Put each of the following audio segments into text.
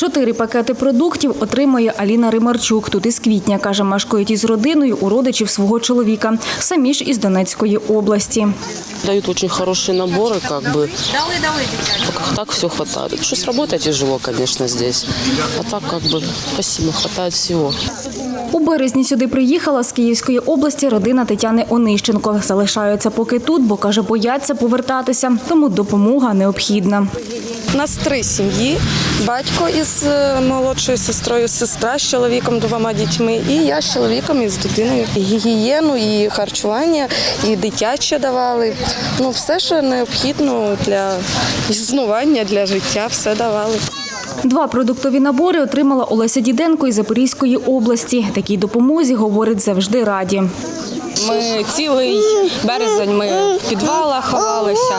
Чотири пакети продуктів отримує Аліна Римарчук. Тут із квітня, каже, мешкають із родиною у родичів свого чоловіка. Самі ж із Донецької області. Дают очень хорошие наборы, как бы. Так, так все хватает. Что с работой тяжело, конечно, здесь. А так, как бы, спасибо, хватает всего. У березні сюди приїхала з Київської області родина Тетяни Онищенко. Залишаються поки тут, бо каже, бояться повертатися, тому допомога необхідна. У нас три сім'ї: батько із е, молодшою сестрою, сестра з чоловіком, двома дітьми, і я з чоловіком і з дитиною. І Гігієну, і харчування, і дитяче давали. Ну, все, що необхідно для існування, для життя, все давали. Два продуктові набори отримала Олеся Діденко із Запорізької області. Такій допомозі, говорить, завжди раді. Ми цілий березень ми в підвалах ховалися,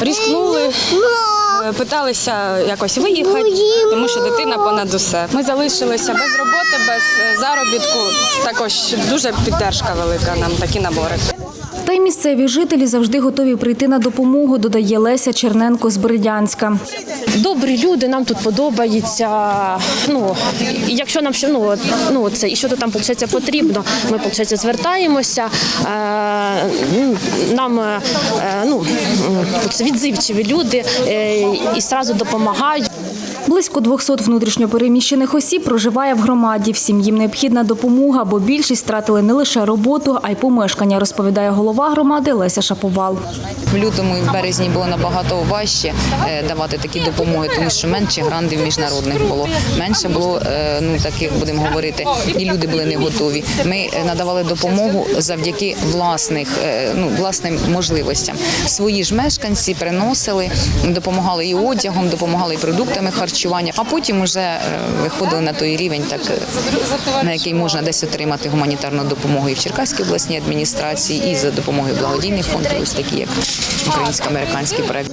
різкнули, питалися якось виїхати, тому що дитина понад усе. Ми залишилися без роботи, без е, заробітку. Також дуже підтримка велика нам такі набори. Та й місцеві жителі завжди готові прийти на допомогу, додає Леся Черненко з Бердянська. добрі люди, нам тут подобається. Ну якщо нам що ну, ну це і що то там виходить, потрібно, ми виходить, звертаємося. Е, нам е, ну це відзивчиві люди е, і одразу допомагають. Близько 200 внутрішньопереміщених осіб проживає в громаді. Всім їм необхідна допомога, бо більшість втратили не лише роботу, а й помешкання, розповідає голова громади Леся Шаповал. В лютому і в березні було набагато важче е, давати такі допомоги, тому що менше грандів міжнародних було. Менше було е, ну таких будемо говорити, і люди були не готові. Ми е, надавали допомогу завдяки власних ну власним можливостям. Свої ж мешканці приносили, допомагали і одягом, допомагали і продуктами харчування. А потім вже е, виходили на той рівень, так е, на який можна десь отримати гуманітарну допомогу і в Черкаській обласній адміністрації, і за допомогою благодійних фондів, ось такі як українсько-американський проект.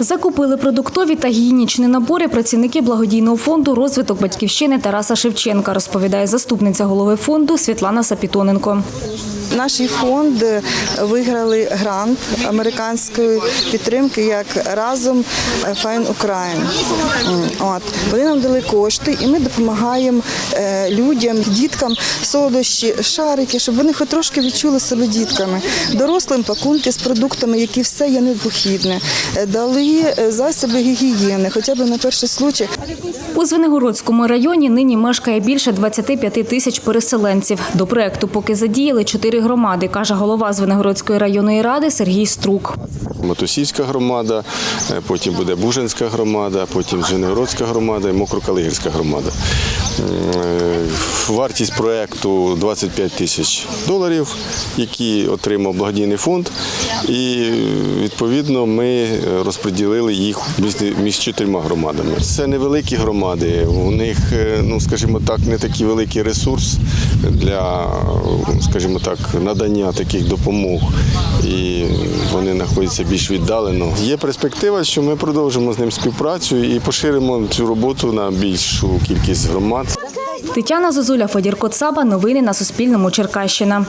Закупили продуктові та гігієнічні набори працівники благодійного фонду розвиток батьківщини Тараса Шевченка, розповідає заступниця голови фонду Світлана Сапітоненко. Наш фонд виграли грант американської підтримки як разом Fine Ukraine. От вони нам дали кошти, і ми допомагаємо е, людям, діткам солодощі, шарики, щоб вони хоч трошки відчули себе дітками. Дорослим пакунки з продуктами, які все є необхідне. Е, Дали е, засоби гігієни, хоча б на перший случай. У Звенигородському районі нині мешкає більше 25 тисяч переселенців. До проекту поки задіяли чотири громади, каже голова Звенигородської районної ради Сергій Струк. Матусівська громада, е, потім буде Буженська громада, потім Звенигородська громада і Мокрокалигірська громада. Е, Вартість проєкту 25 тисяч доларів, які отримав благодійний фонд. І відповідно ми розподілили їх між, чотирма громадами. Це невеликі громади. У них, е, ну скажімо так, не такий великий ресурс для, скажімо так, надання таких допомог. І вони знаходяться більш віддалено. Є перспектива, що ми продовжимо з ним співпрацю і поширимо цю роботу на більшу кількість громад. Тетяна Зозуля, Федір Коцаба. Новини на Суспільному. Черкащина.